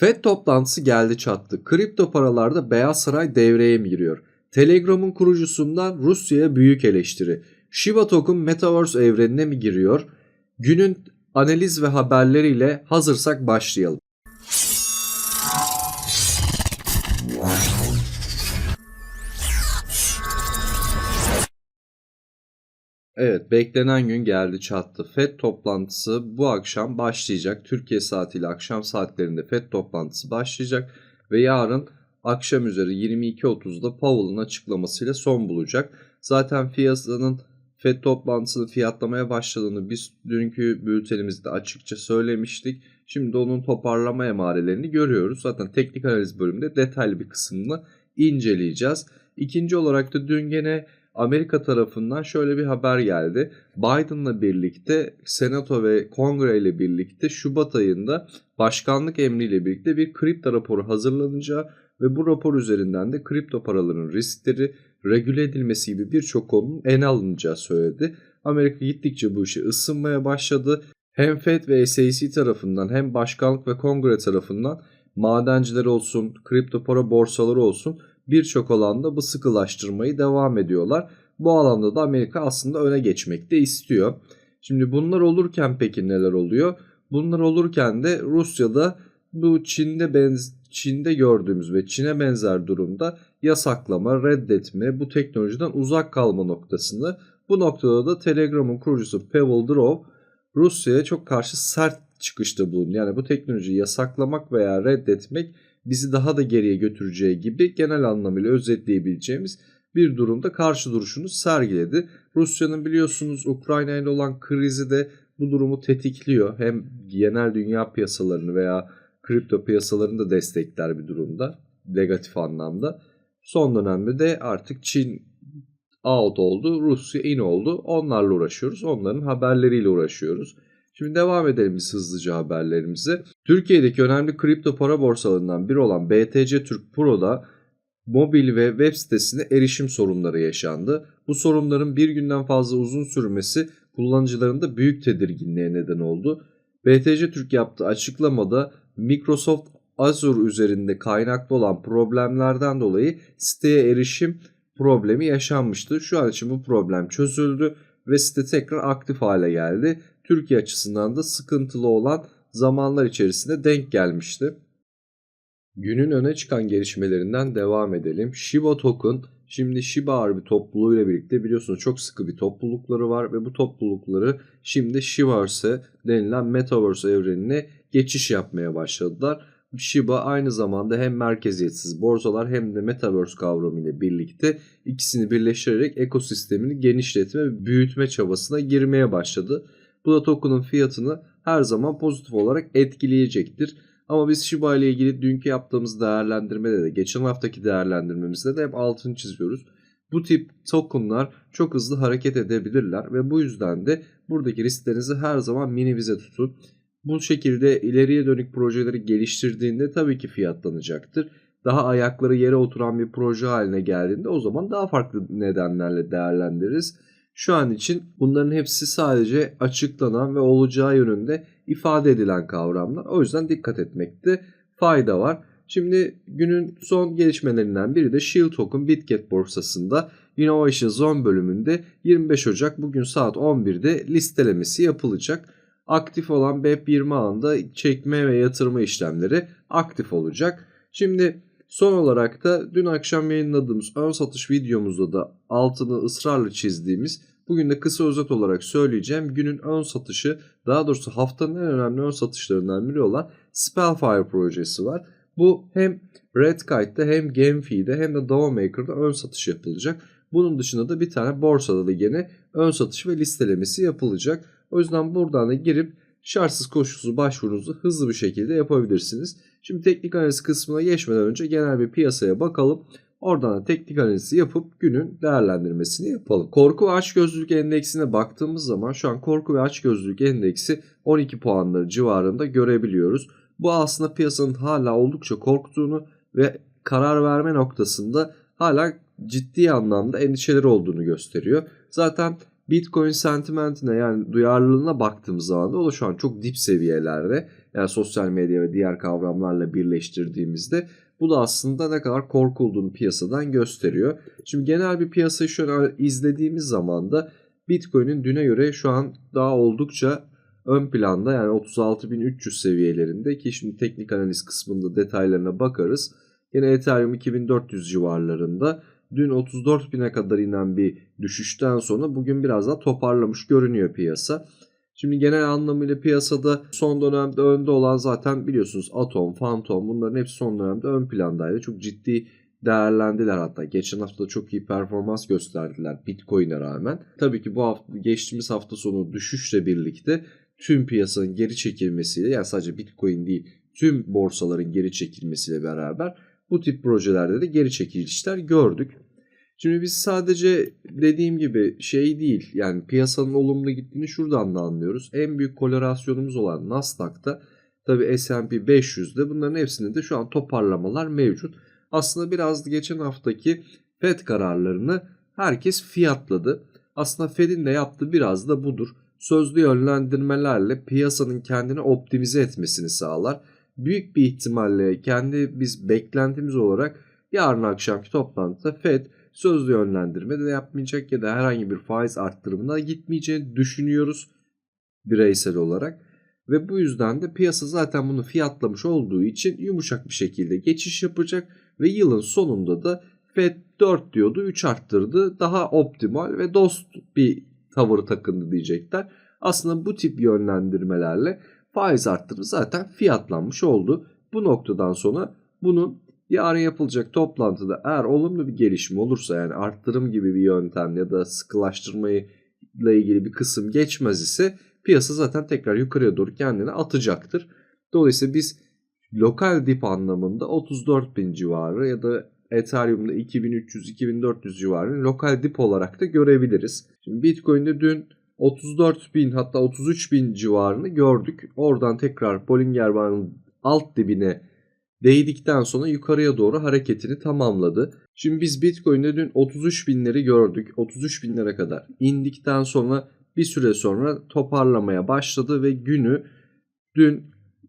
FED toplantısı geldi çattı. Kripto paralarda Beyaz Saray devreye mi giriyor? Telegram'ın kurucusundan Rusya'ya büyük eleştiri. Shiba Token Metaverse evrenine mi giriyor? Günün analiz ve haberleriyle hazırsak başlayalım. Evet beklenen gün geldi çattı. FED toplantısı bu akşam başlayacak. Türkiye saatiyle akşam saatlerinde FED toplantısı başlayacak. Ve yarın akşam üzeri 22.30'da Powell'ın açıklamasıyla son bulacak. Zaten piyasanın FED toplantısını fiyatlamaya başladığını biz dünkü bültenimizde açıkça söylemiştik. Şimdi onun toparlama emarelerini görüyoruz. Zaten teknik analiz bölümünde detaylı bir kısmını inceleyeceğiz. İkinci olarak da dün gene Amerika tarafından şöyle bir haber geldi. Biden'la birlikte Senato ve Kongre ile birlikte Şubat ayında başkanlık emriyle birlikte bir kripto raporu hazırlanacağı ve bu rapor üzerinden de kripto paraların riskleri regüle edilmesi gibi birçok konunun ele alınacağı söyledi. Amerika gittikçe bu işe ısınmaya başladı. Hem FED ve SEC tarafından hem başkanlık ve kongre tarafından madenciler olsun, kripto para borsaları olsun birçok alanda bu sıkılaştırmayı devam ediyorlar. Bu alanda da Amerika aslında öne geçmek de istiyor. Şimdi bunlar olurken peki neler oluyor? Bunlar olurken de Rusya'da bu Çin'de benz Çin'de gördüğümüz ve Çin'e benzer durumda yasaklama, reddetme, bu teknolojiden uzak kalma noktasında. Bu noktada da Telegram'ın kurucusu Pavel Durov Rusya'ya çok karşı sert çıkışta bulundu. Yani bu teknolojiyi yasaklamak veya reddetmek bizi daha da geriye götüreceği gibi genel anlamıyla özetleyebileceğimiz bir durumda karşı duruşunu sergiledi. Rusya'nın biliyorsunuz Ukrayna ile olan krizi de bu durumu tetikliyor. Hem genel dünya piyasalarını veya kripto piyasalarını da destekler bir durumda negatif anlamda. Son dönemde de artık Çin out oldu, Rusya in oldu. Onlarla uğraşıyoruz. Onların haberleriyle uğraşıyoruz. Şimdi devam edelim biz hızlıca haberlerimize. Türkiye'deki önemli kripto para borsalarından biri olan BTC Türk Pro'da mobil ve web sitesine erişim sorunları yaşandı. Bu sorunların bir günden fazla uzun sürmesi kullanıcıların da büyük tedirginliğe neden oldu. BTC Türk yaptığı açıklamada Microsoft Azure üzerinde kaynaklı olan problemlerden dolayı siteye erişim problemi yaşanmıştı. Şu an için bu problem çözüldü ve site tekrar aktif hale geldi. Türkiye açısından da sıkıntılı olan zamanlar içerisinde denk gelmişti. Günün öne çıkan gelişmelerinden devam edelim. Shiba Token şimdi Shiba Arbi topluluğuyla birlikte biliyorsunuz çok sıkı bir toplulukları var ve bu toplulukları şimdi Shibaverse denilen Metaverse evrenine geçiş yapmaya başladılar. Shiba aynı zamanda hem merkeziyetsiz borsalar hem de Metaverse kavramı ile birlikte ikisini birleştirerek ekosistemini genişletme ve büyütme çabasına girmeye başladı. Bu da token'ın fiyatını her zaman pozitif olarak etkileyecektir. Ama biz Shiba ile ilgili dünkü yaptığımız değerlendirmede de geçen haftaki değerlendirmemizde de hep altını çiziyoruz. Bu tip tokenlar çok hızlı hareket edebilirler ve bu yüzden de buradaki risklerinizi her zaman minimize tutun. Bu şekilde ileriye dönük projeleri geliştirdiğinde tabii ki fiyatlanacaktır. Daha ayakları yere oturan bir proje haline geldiğinde o zaman daha farklı nedenlerle değerlendiririz. Şu an için bunların hepsi sadece açıklanan ve olacağı yönünde ifade edilen kavramlar. O yüzden dikkat etmekte fayda var. Şimdi günün son gelişmelerinden biri de Shield Token Bitget borsasında Innovation Zone bölümünde 25 Ocak bugün saat 11'de listelemesi yapılacak. Aktif olan BEP20 ağında çekme ve yatırma işlemleri aktif olacak. Şimdi son olarak da dün akşam yayınladığımız ön satış videomuzda da altını ısrarla çizdiğimiz bugün de kısa özet olarak söyleyeceğim günün ön satışı daha doğrusu haftanın en önemli ön satışlarından biri olan Spellfire projesi var. Bu hem Redkite'de hem GameFi'de hem de DAOMaker'da ön satış yapılacak. Bunun dışında da bir tane borsada da yine ön satış ve listelemesi yapılacak. O yüzden buradan da girip şartsız koşulsuz başvurunuzu hızlı bir şekilde yapabilirsiniz. Şimdi teknik analiz kısmına geçmeden önce genel bir piyasaya bakalım. Oradan da teknik analizi yapıp günün değerlendirmesini yapalım. Korku ve açgözlülük endeksine baktığımız zaman şu an korku ve açgözlülük endeksi 12 puanları civarında görebiliyoruz. Bu aslında piyasanın hala oldukça korktuğunu ve karar verme noktasında hala ciddi anlamda endişeleri olduğunu gösteriyor. Zaten Bitcoin sentimentine yani duyarlılığına baktığımız zaman da o da şu an çok dip seviyelerde. Yani sosyal medya ve diğer kavramlarla birleştirdiğimizde bu da aslında ne kadar korkulduğunu piyasadan gösteriyor. Şimdi genel bir piyasayı şöyle izlediğimiz zaman da Bitcoin'in düne göre şu an daha oldukça ön planda yani 36.300 seviyelerinde ki şimdi teknik analiz kısmında detaylarına bakarız. Yine Ethereum 2400 civarlarında. Dün 34.000'e kadar inen bir düşüşten sonra bugün biraz daha toparlamış görünüyor piyasa. Şimdi genel anlamıyla piyasada son dönemde önde olan zaten biliyorsunuz Atom, Phantom bunların hepsi son dönemde ön plandaydı. Çok ciddi değerlendiler hatta. Geçen hafta çok iyi performans gösterdiler Bitcoin'e rağmen. Tabii ki bu hafta geçtiğimiz hafta sonu düşüşle birlikte tüm piyasanın geri çekilmesiyle yani sadece Bitcoin değil tüm borsaların geri çekilmesiyle beraber bu tip projelerde de geri çekilişler gördük. Şimdi biz sadece dediğim gibi şey değil yani piyasanın olumlu gittiğini şuradan da anlıyoruz. En büyük kolerasyonumuz olan Nasdaq'ta tabi S&P 500'de bunların hepsinde de şu an toparlamalar mevcut. Aslında biraz geçen haftaki FED kararlarını herkes fiyatladı. Aslında Fed'in de yaptığı biraz da budur. Sözlü yönlendirmelerle piyasanın kendini optimize etmesini sağlar. Büyük bir ihtimalle kendi biz beklentimiz olarak yarın akşamki toplantıda Fed sözlü yönlendirme de yapmayacak ya da herhangi bir faiz arttırımına gitmeyeceğini düşünüyoruz bireysel olarak. Ve bu yüzden de piyasa zaten bunu fiyatlamış olduğu için yumuşak bir şekilde geçiş yapacak ve yılın sonunda da Fed 4 diyordu 3 arttırdı daha optimal ve dost bir tavır takındı diyecekler. Aslında bu tip yönlendirmelerle faiz arttırımı zaten fiyatlanmış oldu. Bu noktadan sonra bunun yarın yapılacak toplantıda eğer olumlu bir gelişme olursa yani arttırım gibi bir yöntem ya da sıkılaştırmayı ile ilgili bir kısım geçmez ise piyasa zaten tekrar yukarıya doğru kendini atacaktır. Dolayısıyla biz lokal dip anlamında 34 bin civarı ya da Ethereum'da 2300-2400 civarını lokal dip olarak da görebiliriz. Şimdi Bitcoin'de dün 34 bin hatta 33 bin civarını gördük. Oradan tekrar Bollinger Band'ın alt dibine değdikten sonra yukarıya doğru hareketini tamamladı. Şimdi biz Bitcoin'de dün 33 binleri gördük. 33 binlere kadar indikten sonra bir süre sonra toparlamaya başladı ve günü dün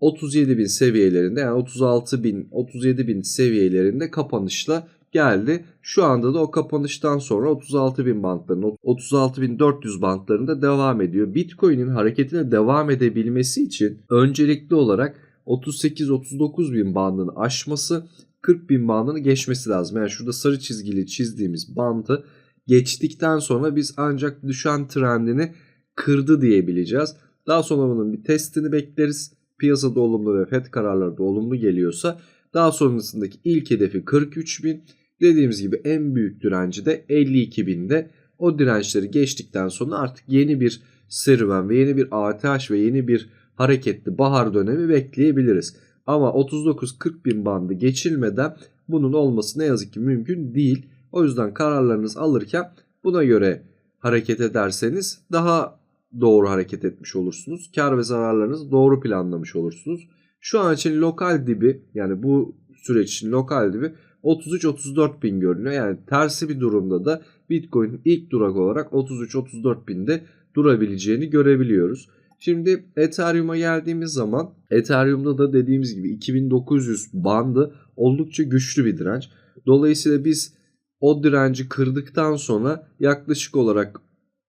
37 bin seviyelerinde yani 36 bin 37 bin seviyelerinde kapanışla geldi. Şu anda da o kapanıştan sonra 36 bin bantlarının 36 bin 400 bantlarında devam ediyor. Bitcoin'in hareketine devam edebilmesi için öncelikli olarak 38-39 bin bandını aşması 40 bin bandını geçmesi lazım. Yani şurada sarı çizgili çizdiğimiz bandı geçtikten sonra biz ancak düşen trendini kırdı diyebileceğiz. Daha sonra bunun bir testini bekleriz. Piyasada olumlu ve FED kararları da olumlu geliyorsa daha sonrasındaki ilk hedefi 43 bin. Dediğimiz gibi en büyük direnci de 52 binde. O dirençleri geçtikten sonra artık yeni bir serüven ve yeni bir ATH ve yeni bir hareketli bahar dönemi bekleyebiliriz. Ama 39-40 bin bandı geçilmeden bunun olması ne yazık ki mümkün değil. O yüzden kararlarınızı alırken buna göre hareket ederseniz daha doğru hareket etmiş olursunuz. Kar ve zararlarınızı doğru planlamış olursunuz. Şu an için lokal dibi yani bu süreç için lokal dibi 33-34 bin görünüyor. Yani tersi bir durumda da Bitcoin'in ilk durak olarak 33-34 binde durabileceğini görebiliyoruz. Şimdi Ethereum'a geldiğimiz zaman Ethereum'da da dediğimiz gibi 2900 bandı oldukça güçlü bir direnç. Dolayısıyla biz o direnci kırdıktan sonra yaklaşık olarak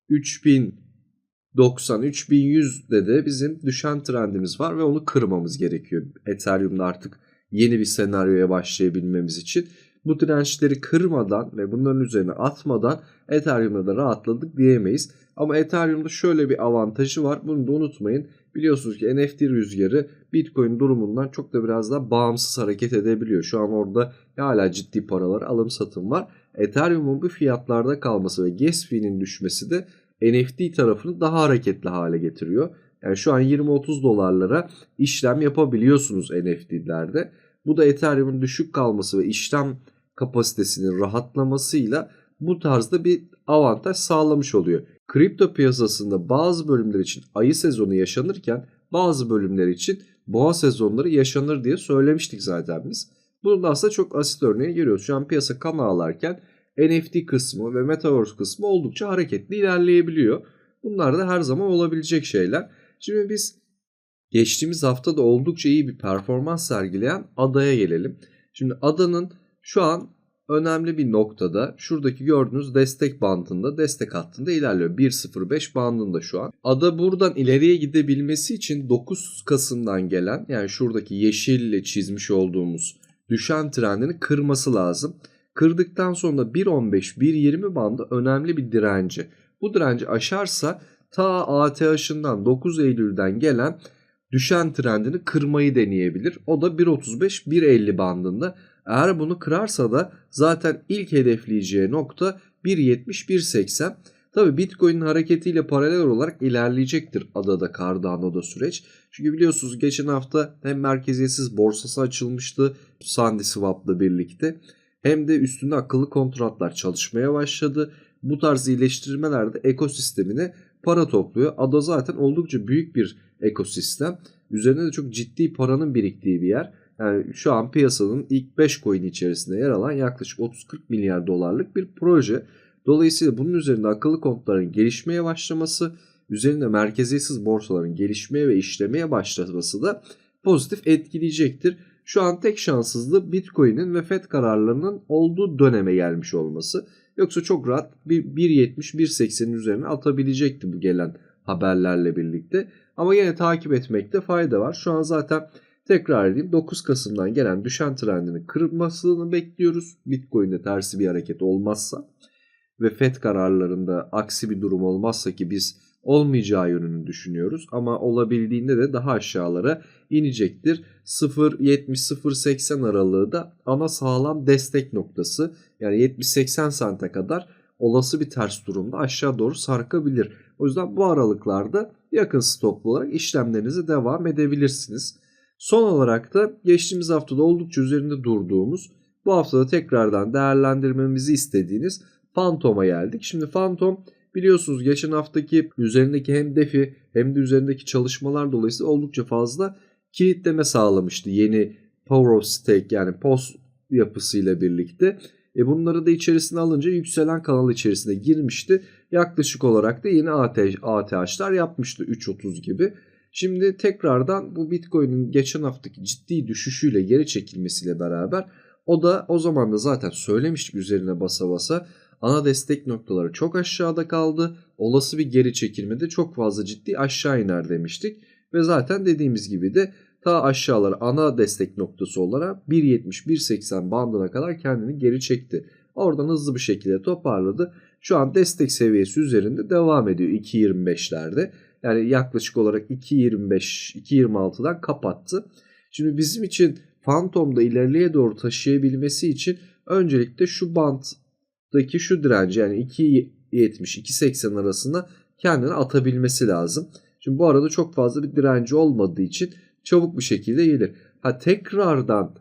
3090 3100'de de bizim düşen trendimiz var ve onu kırmamız gerekiyor. Ethereum'da artık yeni bir senaryoya başlayabilmemiz için bu dirençleri kırmadan ve bunların üzerine atmadan Ethereum'da da rahatladık diyemeyiz. Ama Ethereum'da şöyle bir avantajı var. Bunu da unutmayın. Biliyorsunuz ki NFT rüzgarı Bitcoin durumundan çok da biraz daha bağımsız hareket edebiliyor. Şu an orada hala ciddi paralar alım satım var. Ethereum'un bu fiyatlarda kalması ve gas fee'nin düşmesi de NFT tarafını daha hareketli hale getiriyor. Yani şu an 20-30 dolarlara işlem yapabiliyorsunuz NFT'lerde. Bu da Ethereum'un düşük kalması ve işlem kapasitesinin rahatlamasıyla bu tarzda bir avantaj sağlamış oluyor. Kripto piyasasında bazı bölümler için ayı sezonu yaşanırken bazı bölümler için boğa sezonları yaşanır diye söylemiştik zaten biz. Bunun da aslında çok asit örneğe giriyoruz. Şu an piyasa kan ağlarken NFT kısmı ve Metaverse kısmı oldukça hareketli ilerleyebiliyor. Bunlar da her zaman olabilecek şeyler. Şimdi biz geçtiğimiz hafta da oldukça iyi bir performans sergileyen adaya gelelim. Şimdi adanın şu an önemli bir noktada şuradaki gördüğünüz destek bandında destek hattında ilerliyor. 1.05 bandında şu an. Ada buradan ileriye gidebilmesi için 9 Kasım'dan gelen yani şuradaki yeşille çizmiş olduğumuz düşen trendini kırması lazım. Kırdıktan sonra 1.15 1.20 bandı önemli bir direnci. Bu direnci aşarsa ta ATH'ından 9 Eylül'den gelen düşen trendini kırmayı deneyebilir. O da 1.35 1.50 bandında. Eğer bunu kırarsa da zaten ilk hedefleyeceği nokta 1.70 1.80. Tabi Bitcoin'in hareketiyle paralel olarak ilerleyecektir adada Cardano'da süreç. Çünkü biliyorsunuz geçen hafta hem merkeziyetsiz borsası açılmıştı SandySwap'la birlikte hem de üstünde akıllı kontratlar çalışmaya başladı. Bu tarz iyileştirmeler de ekosistemine para topluyor. Ada zaten oldukça büyük bir ekosistem. Üzerinde de çok ciddi paranın biriktiği bir yer. Yani şu an piyasanın ilk 5 coin içerisinde yer alan yaklaşık 30-40 milyar dolarlık bir proje. Dolayısıyla bunun üzerinde akıllı kontların gelişmeye başlaması, üzerinde merkeziyetsiz borsaların gelişmeye ve işlemeye başlaması da pozitif etkileyecektir. Şu an tek şanssızlığı Bitcoin'in ve FED kararlarının olduğu döneme gelmiş olması. Yoksa çok rahat 1.70-1.80'in üzerine atabilecekti bu gelen haberlerle birlikte. Ama yine takip etmekte fayda var. Şu an zaten tekrar edeyim 9 Kasım'dan gelen düşen trendini kırmasını bekliyoruz. Bitcoin'de tersi bir hareket olmazsa ve FED kararlarında aksi bir durum olmazsa ki biz olmayacağı yönünü düşünüyoruz. Ama olabildiğinde de daha aşağılara inecektir. 0.70-0.80 aralığı da ana sağlam destek noktası. Yani 70-80 sente kadar olası bir ters durumda aşağı doğru sarkabilir. O yüzden bu aralıklarda yakın stoplu olarak işlemlerinize devam edebilirsiniz. Son olarak da geçtiğimiz haftada oldukça üzerinde durduğumuz bu haftada tekrardan değerlendirmemizi istediğiniz Phantom'a geldik. Şimdi Phantom biliyorsunuz geçen haftaki üzerindeki hem defi hem de üzerindeki çalışmalar dolayısıyla oldukça fazla kilitleme sağlamıştı. Yeni Power of Stake yani POS yapısıyla birlikte. E bunları da içerisine alınca yükselen kanal içerisine girmişti. Yaklaşık olarak da yeni ATH'lar yapmıştı 3.30 gibi. Şimdi tekrardan bu Bitcoin'in geçen haftaki ciddi düşüşüyle geri çekilmesiyle beraber o da o zaman da zaten söylemiştik üzerine basa basa ana destek noktaları çok aşağıda kaldı. Olası bir geri çekilmede çok fazla ciddi aşağı iner demiştik. Ve zaten dediğimiz gibi de ta aşağılara ana destek noktası olarak 1.70-1.80 bandına kadar kendini geri çekti. Oradan hızlı bir şekilde toparladı. Şu an destek seviyesi üzerinde devam ediyor 2.25'lerde. Yani yaklaşık olarak 2.25-2.26'dan kapattı. Şimdi bizim için Phantom'da ilerleye doğru taşıyabilmesi için öncelikle şu banttaki şu direnci yani 2.70-2.80 arasında kendini atabilmesi lazım. Şimdi bu arada çok fazla bir direnci olmadığı için çabuk bir şekilde gelir. Ha tekrardan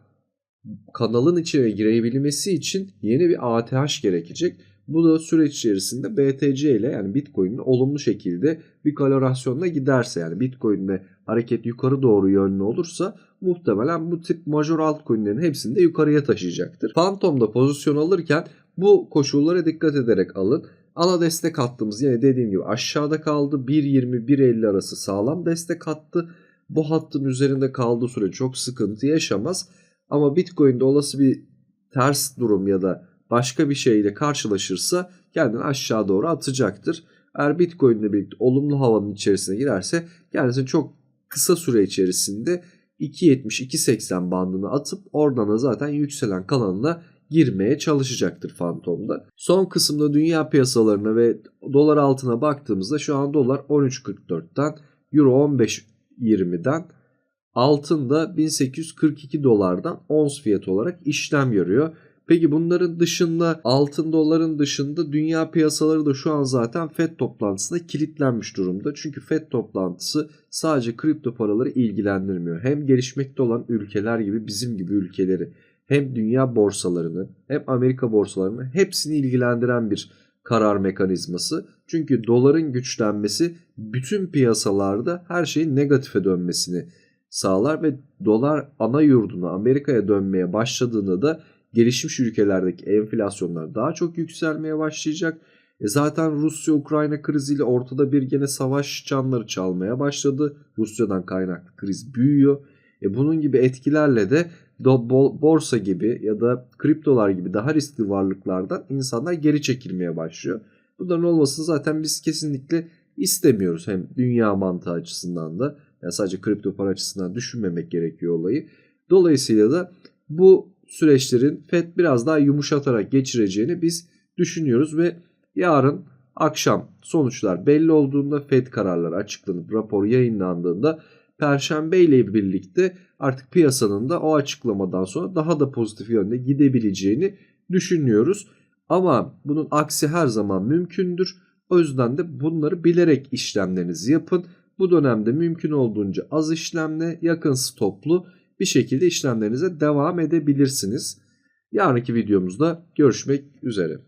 kanalın içine girebilmesi için yeni bir ATH gerekecek. Bu da süreç içerisinde BTC ile yani Bitcoin'in olumlu şekilde bir kalorasyonla giderse yani Bitcoin'de hareket yukarı doğru yönlü olursa muhtemelen bu tip major altcoin'lerin hepsini de yukarıya taşıyacaktır. Phantom'da pozisyon alırken bu koşullara dikkat ederek alın. Ana destek hattımız yine dediğim gibi aşağıda kaldı. 1.20-1.50 arası sağlam destek hattı. Bu hattın üzerinde kaldığı süre çok sıkıntı yaşamaz. Ama Bitcoin'de olası bir ters durum ya da başka bir şeyle karşılaşırsa kendini aşağı doğru atacaktır. Eğer Bitcoin ile birlikte olumlu havanın içerisine girerse kendisini çok kısa süre içerisinde 2.70-2.80 bandını atıp oradan da zaten yükselen kanalına girmeye çalışacaktır Phantom'da. Son kısımda dünya piyasalarına ve dolar altına baktığımızda şu an dolar 13.44'ten euro 15.20'den altın da 1842 dolardan ons fiyat olarak işlem görüyor. Peki bunların dışında altın doların dışında dünya piyasaları da şu an zaten FED toplantısında kilitlenmiş durumda. Çünkü FED toplantısı sadece kripto paraları ilgilendirmiyor. Hem gelişmekte olan ülkeler gibi bizim gibi ülkeleri hem dünya borsalarını hem Amerika borsalarını hepsini ilgilendiren bir karar mekanizması. Çünkü doların güçlenmesi bütün piyasalarda her şeyin negatife dönmesini sağlar ve dolar ana yurduna Amerika'ya dönmeye başladığında da gelişmiş ülkelerdeki enflasyonlar daha çok yükselmeye başlayacak. E zaten Rusya-Ukrayna kriziyle ortada bir gene savaş canları çalmaya başladı. Rusya'dan kaynaklı kriz büyüyor. E bunun gibi etkilerle de borsa gibi ya da kriptolar gibi daha riskli varlıklardan insanlar geri çekilmeye başlıyor. Bunların olmasını zaten biz kesinlikle istemiyoruz. Hem dünya mantığı açısından da yani sadece kripto para açısından düşünmemek gerekiyor olayı. Dolayısıyla da bu süreçlerin FED biraz daha yumuşatarak geçireceğini biz düşünüyoruz ve yarın akşam sonuçlar belli olduğunda FED kararları açıklanıp rapor yayınlandığında Perşembe ile birlikte artık piyasanın da o açıklamadan sonra daha da pozitif yönde gidebileceğini düşünüyoruz. Ama bunun aksi her zaman mümkündür. O yüzden de bunları bilerek işlemlerinizi yapın. Bu dönemde mümkün olduğunca az işlemle yakın stoplu bir şekilde işlemlerinize devam edebilirsiniz. Yarınki videomuzda görüşmek üzere.